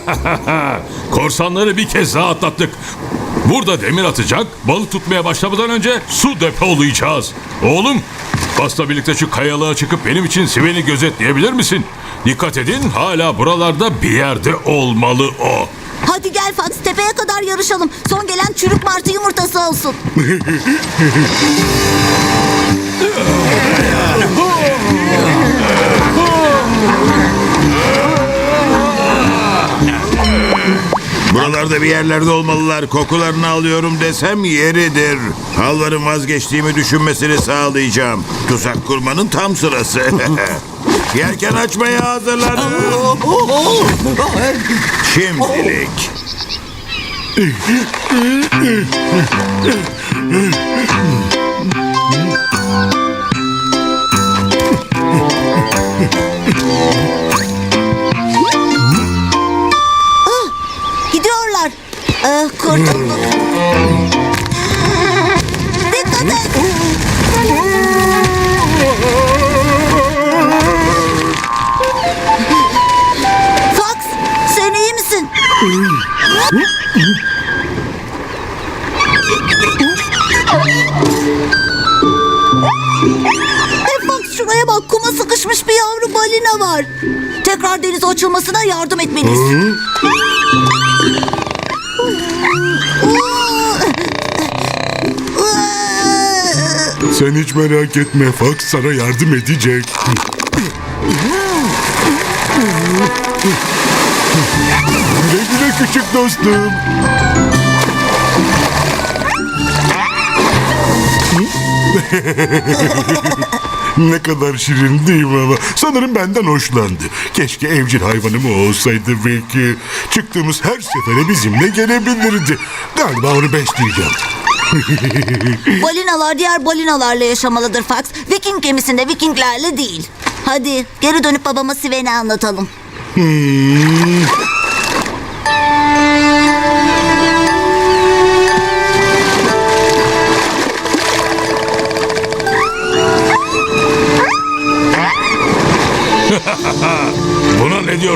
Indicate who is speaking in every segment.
Speaker 1: Korsanları bir kez daha atlattık. Burada demir atacak, balık tutmaya başlamadan önce su depolayacağız. Oğlum, Basla birlikte şu kayalığa çıkıp benim için Sven'i gözetleyebilir misin? Dikkat edin, hala buralarda bir yerde olmalı o.
Speaker 2: Hadi gel Fox tepeye kadar yarışalım. Son gelen çürük martı yumurtası olsun.
Speaker 3: Buralarda bir yerlerde olmalılar. Kokularını alıyorum desem yeridir. Halvarın vazgeçtiğimi düşünmesini sağlayacağım. Tuzak kurmanın tam sırası. Yerken açmaya hazırlanın. Şimdilik.
Speaker 2: Ee, kurtulduk. Dikkat et. Fox sen iyi misin? Hey Fox şuraya bak kuma sıkışmış bir yavru balina var. Tekrar denize açılmasına yardım etmeliyiz.
Speaker 4: Sen hiç merak etme Fox sana yardım edecek. Güle güle küçük dostum. ne kadar şirin değil mi ama sanırım benden hoşlandı. Keşke evcil hayvanım olsaydı belki. Çıktığımız her sefere bizimle gelebilirdi. Galiba onu besleyeceğim.
Speaker 2: Balinalar diğer balinalarla yaşamalıdır Fox. Viking gemisinde Vikinglerle değil. Hadi geri dönüp babama Sven'i anlatalım.
Speaker 1: Buna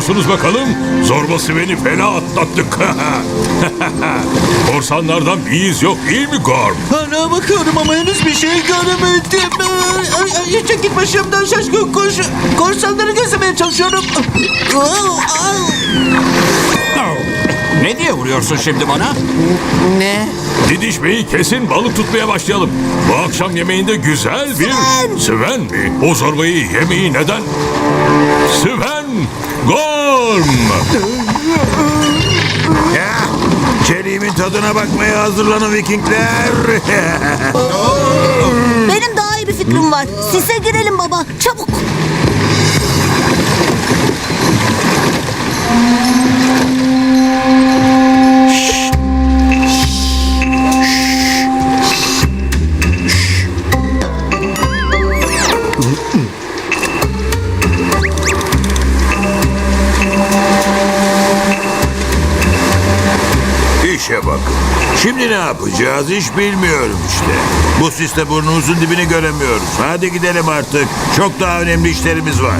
Speaker 1: ne diyorsunuz bakalım? Zorba Sven'i fena atlattık. Korsanlardan bir iz yok değil mi Gorm?
Speaker 5: Hala bakıyorum ama henüz bir şey göremedim. Ay, ay, çekil başımdan şaşkın koş. Korsanları gözlemeye çalışıyorum.
Speaker 6: Ne diye vuruyorsun şimdi bana?
Speaker 5: Ne?
Speaker 1: Didişmeyi kesin balık tutmaya başlayalım. Bu akşam yemeğinde güzel bir...
Speaker 2: Sven!
Speaker 1: Sven mi? O zorbayı yemeği neden? Sven! Gorm!
Speaker 3: Ya, çeliğimin tadına bakmaya hazırlanın Vikingler.
Speaker 2: Benim daha iyi bir fikrim var. Sise girelim baba. Çabuk.
Speaker 3: Yapacağız hiç bilmiyorum işte. Bu siste burnumuzun dibini göremiyoruz. Hadi gidelim artık. Çok daha önemli işlerimiz var.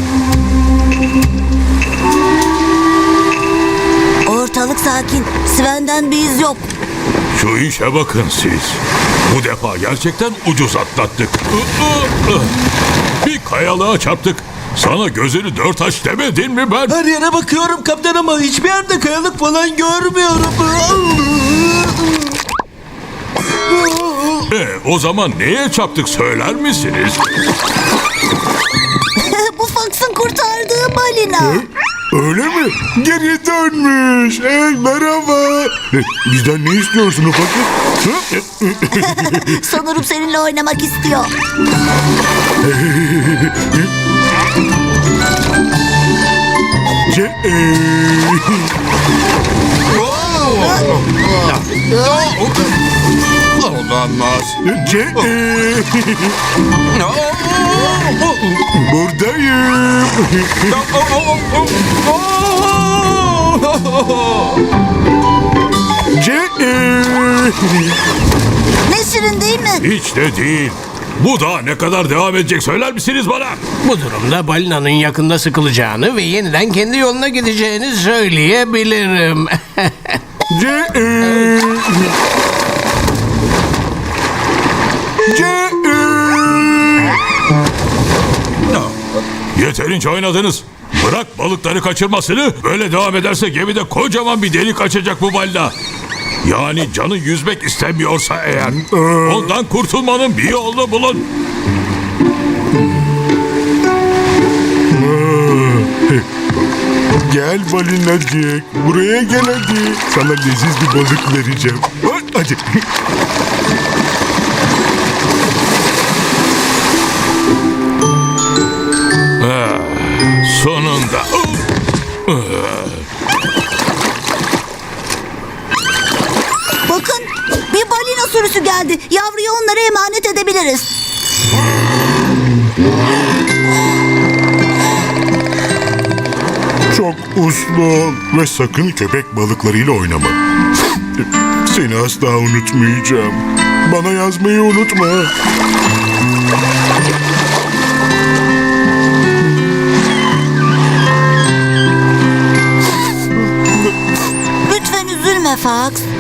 Speaker 2: Ortalık sakin. Sven'den bir iz yok.
Speaker 1: Şu işe bakın siz. Bu defa gerçekten ucuz atlattık. Bir kayalığa çarptık. Sana gözünü dört aç demedim mi ben?
Speaker 5: Her yere bakıyorum kaptan ama hiçbir yerde kayalık falan görmüyorum.
Speaker 1: E, o zaman neye çarptık söyler misiniz?
Speaker 2: Bu Fox'un kurtardığı balina.
Speaker 4: Öyle mi? Geri dönmüş. Hey merhaba. Bizden ne istiyorsun ufaklık? Hı?
Speaker 2: Sanırım seninle oynamak istiyor.
Speaker 4: Ce e,
Speaker 6: Olamaz.
Speaker 4: Ce Buradayım. Ce
Speaker 2: Ne şirin değil mi?
Speaker 1: Hiç de değil. Bu da ne kadar devam edecek söyler misiniz bana?
Speaker 7: Bu durumda balinanın yakında sıkılacağını ve yeniden kendi yoluna gideceğini söyleyebilirim.
Speaker 4: Ce
Speaker 1: Yeterince oynadınız. Bırak balıkları kaçırmasını. Böyle devam ederse gemide kocaman bir delik açacak bu balina. Yani canı yüzmek istemiyorsa eğer. Ondan kurtulmanın bir yolunu bulun.
Speaker 4: Gel balinacık. Buraya gel hadi. Sana leziz bir balık vereceğim. Hadi.
Speaker 2: Sürüsü geldi. Yavruyu onlara emanet edebiliriz.
Speaker 4: Çok uslu ve sakın köpek balıklarıyla oynama. Seni asla unutmayacağım. Bana yazmayı unutma.
Speaker 2: Lütfen üzülme Fox.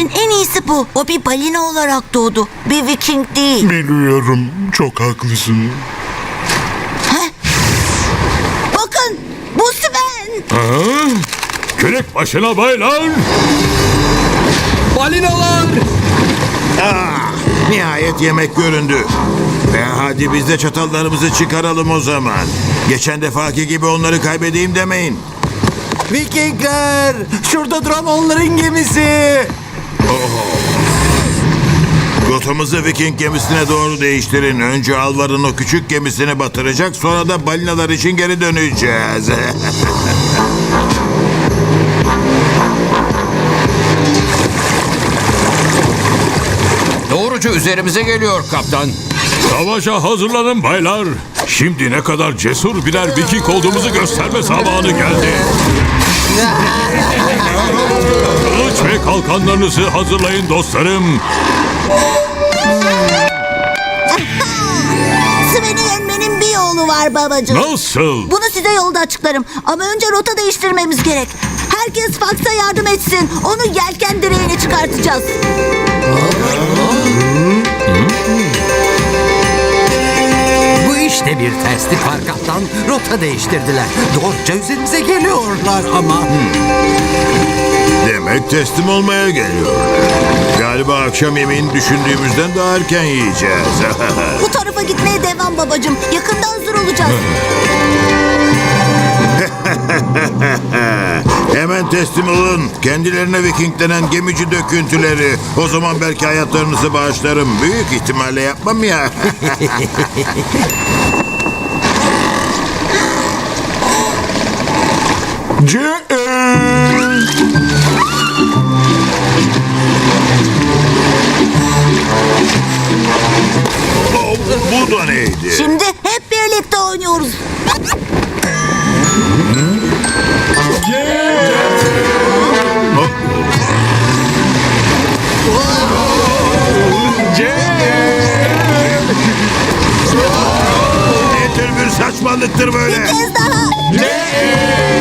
Speaker 2: İçin en iyisi bu. O bir balina olarak doğdu. Bir viking değil.
Speaker 4: Biliyorum. Çok haklısın.
Speaker 2: Bakın bu Sven.
Speaker 1: Kürek başına baylar.
Speaker 6: Balinalar!
Speaker 3: Nihayet yemek göründü. E hadi biz de çatallarımızı çıkaralım o zaman. Geçen defaki gibi onları kaybedeyim demeyin.
Speaker 5: Vikingler! Şurada duran onların gemisi.
Speaker 3: Rotamızı Viking gemisine doğru değiştirin. Önce Alvar'ın o küçük gemisini batıracak sonra da balinalar için geri döneceğiz.
Speaker 6: Doğruca üzerimize geliyor kaptan.
Speaker 1: Savaşa hazırlanın baylar. Şimdi ne kadar cesur birer viking olduğumuzu gösterme zamanı geldi. Kılıç ve kalkanlarınızı hazırlayın dostlarım.
Speaker 2: Sven'i yenmenin bir yolu var babacığım.
Speaker 1: Nasıl?
Speaker 2: Bunu size yolda açıklarım. Ama önce rota değiştirmemiz gerek. Herkes Fox'a yardım etsin. Onu yelken direğine çıkartacağız.
Speaker 8: Bir terslik var kaptan. Rota değiştirdiler. Doğruca üzerimize geliyorlar ama.
Speaker 3: Demek teslim olmaya geliyor. Galiba akşam yemeğini düşündüğümüzden daha erken yiyeceğiz.
Speaker 2: Bu tarafa gitmeye devam babacığım. Yakında hazır olacağız.
Speaker 3: Hemen teslim olun. Kendilerine Viking denen gemici döküntüleri. O zaman belki hayatlarınızı bağışlarım. Büyük ihtimalle yapmam ya. Oh, bu da neydi?
Speaker 2: Şimdi hep birlikte oynuyoruz.
Speaker 3: Ne tür bir saçmalıktır böyle?
Speaker 2: Bir kez daha.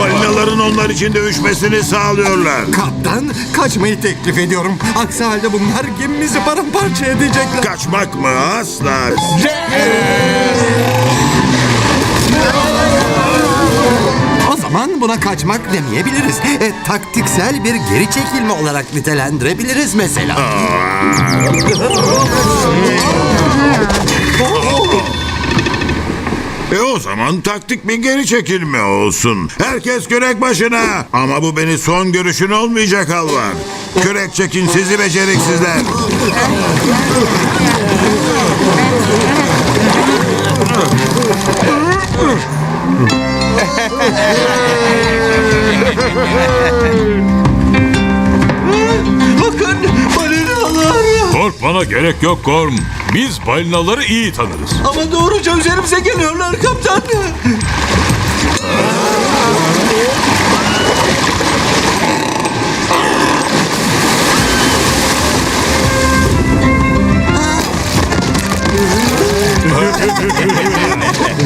Speaker 3: Balinaların onlar için dövüşmesini sağlıyorlar.
Speaker 8: Kaptan kaçmayı teklif ediyorum. Aksi halde bunlar gemimizi paramparça edecekler.
Speaker 3: Kaçmak mı? Asla.
Speaker 8: O zaman buna kaçmak demeyebiliriz. E, taktiksel bir geri çekilme olarak nitelendirebiliriz mesela.
Speaker 3: E o zaman taktik bir geri çekilme olsun. Herkes kürek başına. Ama bu beni son görüşün olmayacak Alvar. Kürek çekin sizi beceriksizler.
Speaker 1: Korkmana gerek yok Gorm. Biz balinaları iyi tanırız.
Speaker 5: Ama doğruca üzerimize geliyorlar kaptan.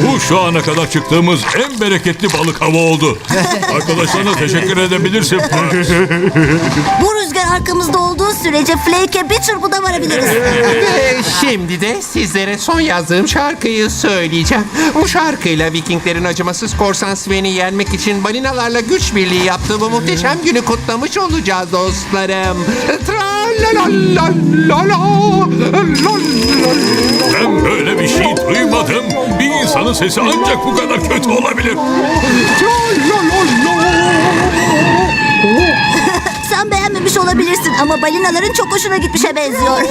Speaker 1: Bu şu ana kadar çıktığımız en bereketli balık hava oldu. Arkadaşlarına teşekkür edebilirsin. Fox.
Speaker 2: Arkamızda olduğu sürece Flake'e bir çırpıda varabiliriz.
Speaker 9: Ve şimdi de sizlere son yazdığım şarkıyı söyleyeceğim. Bu şarkıyla Vikinglerin acımasız korsan Sven'i yenmek için balinalarla güç birliği yaptığı bu muhteşem günü kutlamış olacağız dostlarım. Tra-la-la-la-la-la, la-la-la.
Speaker 1: Ben böyle bir şey duymadım. Bir insanın sesi ancak bu kadar kötü olabilir.
Speaker 2: Sen beğenmemiş olabilirsin ama balinaların çok hoşuna gitmişe benziyor.